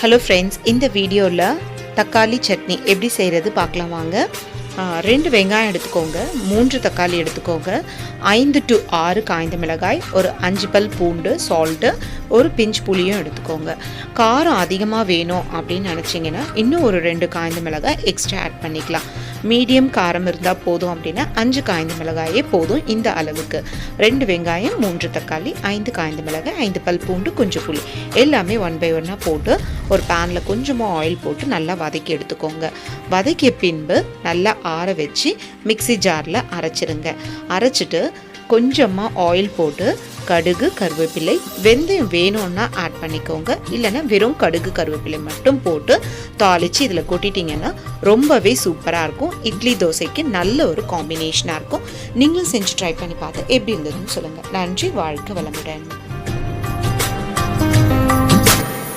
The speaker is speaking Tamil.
ஹலோ ஃப்ரெண்ட்ஸ் இந்த வீடியோவில் தக்காளி சட்னி எப்படி செய்கிறது பார்க்கலாம் வாங்க. ரெண்டு வெங்காயம் எடுத்துக்கோங்க மூன்று தக்காளி எடுத்துக்கோங்க ஐந்து டு ஆறு காய்ந்த மிளகாய் ஒரு அஞ்சு பல் பூண்டு சால்ட்டு ஒரு பிஞ்ச் புளியும் எடுத்துக்கோங்க. காரம் அதிகமாக வேணும் அப்படின்னு நினச்சிங்கன்னா இன்னும் ஒரு ரெண்டு காய்ந்த மிளகாய் எக்ஸ்ட்ரா ஆட் பண்ணிக்கலாம். மீடியம் காரம் இருந்தால் போதும் அப்படின்னா அஞ்சு காய்ந்த மிளகாயே போதும் இந்த அளவுக்கு. ரெண்டு வெங்காயம் மூன்று தக்காளி ஐந்து காய்ந்த மிளகாய் ஐந்து பல் பூண்டு கொஞ்சம் புளி. எல்லாமே ஒன் பை ஒன்னாக போட்டு ஒரு பேனில் கொஞ்சமாக ஆயில் போட்டு நல்லா வதக்கி எடுத்துக்கோங்க. வதக்கிய பின்பு நல்லா ஆற வச்சு மிக்ஸி ஜாரில் அரைச்சிருங்க. அரைச்சிட்டு கொஞ்சமாக ஆயில் போட்டு கடுகு கருவேப்பிலை வெந்தயம் வேணும்னா ஆட் பண்ணிக்கோங்க. இல்லைன்னா வெறும் கடுகு கருவேப்பிலை மட்டும் போட்டு தாளித்து இதில் கொட்டிட்டிங்கன்னா ரொம்பவே சூப்பராக இருக்கும். இட்லி தோசைக்கு நல்ல ஒரு காம்பினேஷனாக இருக்கும். நீங்களும் செஞ்சு ட்ரை பண்ணி பார்த்து எப்படி இருந்ததுன்னு சொல்லுங்கள் நன்றி வாழ்க்கை வளமுடன்.